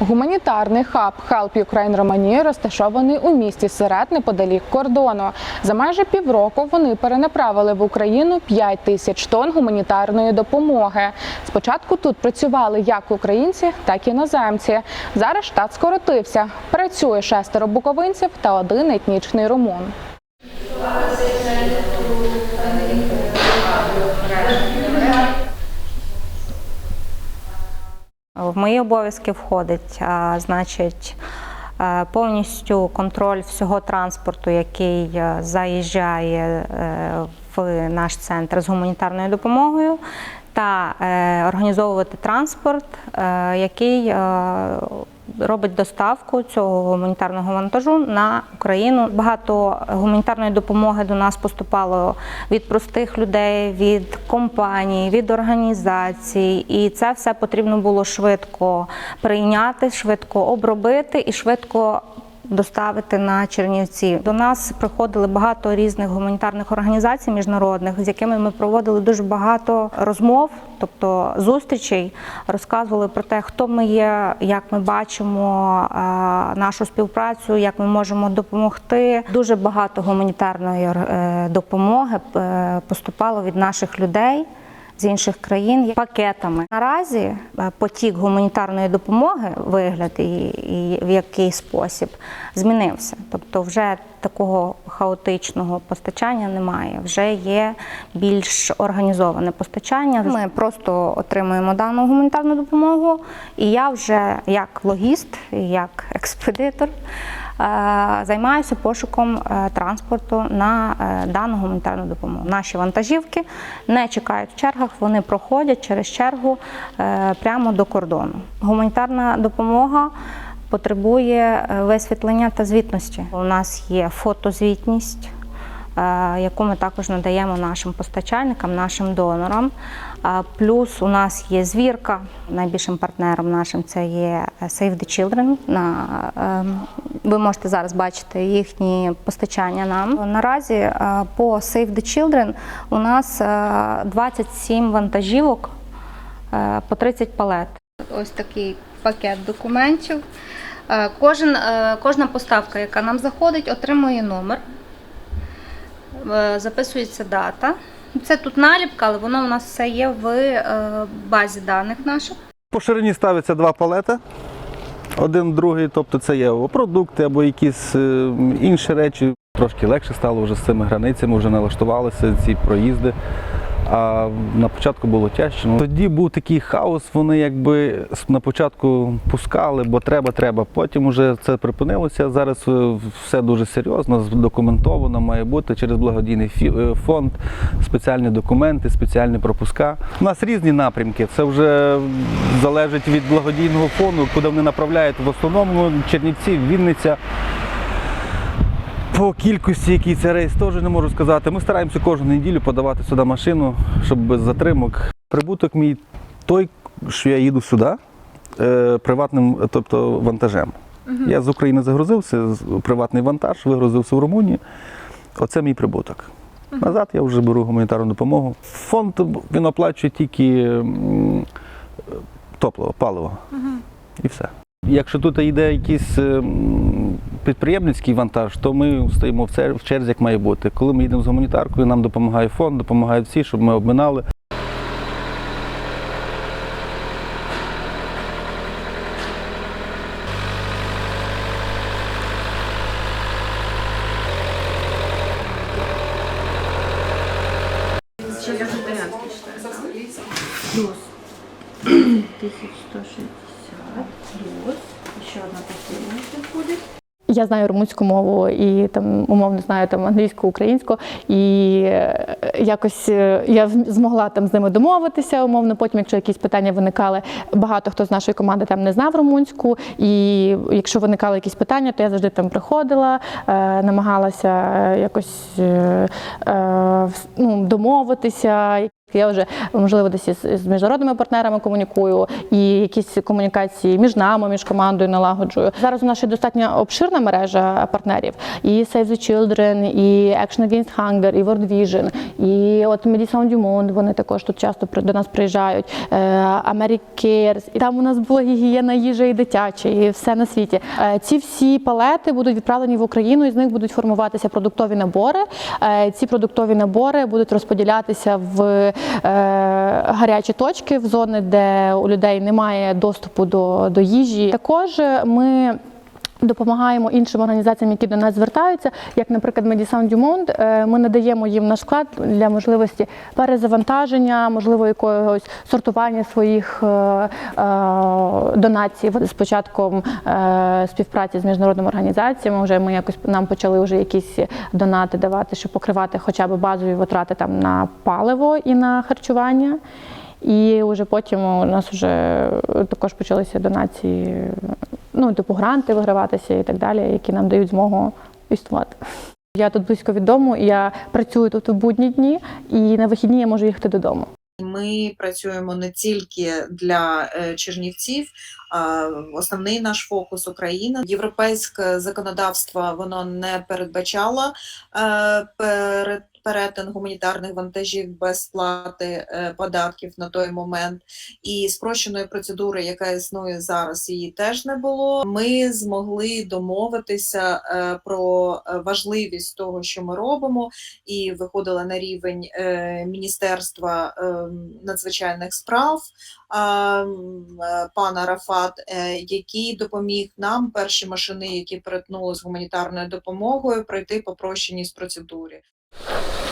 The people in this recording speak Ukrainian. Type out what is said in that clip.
Гуманітарний хаб Help Ukraine Романія розташований у місті Сирет неподалік кордону. За майже півроку вони перенаправили в Україну 5 тисяч тонн гуманітарної допомоги. Спочатку тут працювали як українці, так і іноземці. Зараз штат скоротився. Працює шестеро буковинців та один етнічний румун. Мої обов'язки входить, а, значить, е, повністю контроль всього транспорту, який е, заїжджає е, в наш центр з гуманітарною допомогою, та організовувати транспорт, який робить доставку цього гуманітарного вантажу на Україну. Багато гуманітарної допомоги до нас поступало від простих людей, від компаній, від організацій, і це все потрібно було швидко прийняти, швидко обробити і швидко. Доставити на Чернівці до нас приходили багато різних гуманітарних організацій міжнародних, з якими ми проводили дуже багато розмов, тобто зустрічей, розказували про те, хто ми є, як ми бачимо е, нашу співпрацю, як ми можемо допомогти. Дуже багато гуманітарної е, допомоги е, поступало від наших людей з інших країн пакетами. Наразі е, потік гуманітарної допомоги, вигляд і, і в який спосіб змінився. Тобто, вже такого хаотичного постачання немає. Вже є більш організоване постачання. Ми просто отримуємо дану гуманітарну допомогу, і я вже як логіст, як експедитор. Е, Займаюся пошуком е, транспорту на е, дану гуманітарну допомогу. Наші вантажівки не чекають в чергах, вони проходять через чергу прямо до кордону. Гуманітарна допомога потребує висвітлення та звітності. У нас є фотозвітність. Е, Яку ми також надаємо нашим постачальникам, нашим донорам. Плюс у нас є звірка. Найбільшим партнером нашим це є Save the Children. Ем, Ви можете зараз бачити їхні постачання нам. Наразі е, по Save the Children у нас е, 27 вантажівок е, по 30 палет. Ось такий пакет документів. Кожен, кожна поставка, яка нам заходить, отримує номер, записується дата. Це тут наліпка, але воно у нас все є в е, базі даних наших. По ширині ставиться два палети. Один, другий, тобто це є продукти, або якісь е, інші речі. Трошки легше стало вже з цими границями, вже налаштувалися ці проїзди. А на початку було тяжче. Ну, тоді був такий хаос, вони якби на початку пускали, бо треба, треба. Потім вже це припинилося. Зараз е, все дуже серйозно, задокументовано має бути через благодійний е, фонд, спеціальні документи, спеціальні пропуска. У нас різні напрямки. Це вже залежить від благодійного фонду, куди вони направляють в основному Чернівці, Вінниця. По кількості, який це рейс, теж не можу сказати. Ми стараємося кожну неділю подавати сюди машину, щоб без затримок. Прибуток мій той, що я їду сюди е, приватним, тобто вантажем. Я з України загрузився, приватний вантаж, вигрузився в Румунії. Оце мій прибуток. Назад я вже беру гуманітарну допомогу. Фонд він оплачує тільки топливо, паливо. І все. Якщо тут йде якийсь ем, підприємницький вантаж, то ми стоїмо в черзі, як має бути. Коли ми їдемо з гуманітаркою, нам допомагає фонд, допомагають всі, щоб ми обминали. Плюс 1160 плюс ще одна посилка входить. Я знаю румунську мову і там умовно знаю там англійську, українську, і е, якось е, я змогла там з ними домовитися. Умовно, потім, якщо якісь питання виникали, багато хто з нашої команди там не знав румунську. І якщо виникали якісь питання, то я завжди там приходила, е, намагалася якось ну, домовитися. Я вже можливо десь з міжнародними партнерами комунікую і якісь комунікації між нами, між командою налагоджую. Зараз у нас ще достатньо обширна мережа партнерів. І Save the Children, і Action Against Hunger, і World Vision, і от Medicine du вони також тут часто до нас приїжджають. Е, Americares. І там у нас була гігієна їжа і дитяча, і все на світі. Е, Ці всі палети будуть відправлені в Україну, і з них будуть формуватися продуктові набори. Е, Ці продуктові набори будуть розподілятися в гарячі точки, в зони, де у людей немає доступу до, до їжі. Також ми. Допомагаємо іншим організаціям, які до нас звертаються, як, наприклад, Medicine du. Е, Ми надаємо їм наш склад для можливості перезавантаження, можливо, якогось сортування своїх е, е, донацій. З початком співпраці з міжнародними організаціями вже ми якось нам почали вже якісь донати давати, щоб покривати хоча б базові витрати там на паливо і на харчування. І вже потім у нас вже також почалися донації, ну, типу гранти виграватися і так далі, які нам дають змогу існувати. Я тут близько від дому, я працюю тут у будні дні, і на вихідні я можу їхати додому. Ми працюємо не тільки для е, Чернівців. Основний наш фокус Україна. Європейське законодавство воно не передбачало е, перед перетин гуманітарних вантажів без сплати е, податків на той момент. І спрощеної процедури, яка існує зараз, її теж не було. Ми змогли домовитися е, про е, важливість того, що ми робимо, і виходили на рівень Міністерства е, надзвичайних справ пана Рафат, який допоміг нам перші машини, які перетнули з гуманітарною допомогою, пройти по прощеній з процедурі. you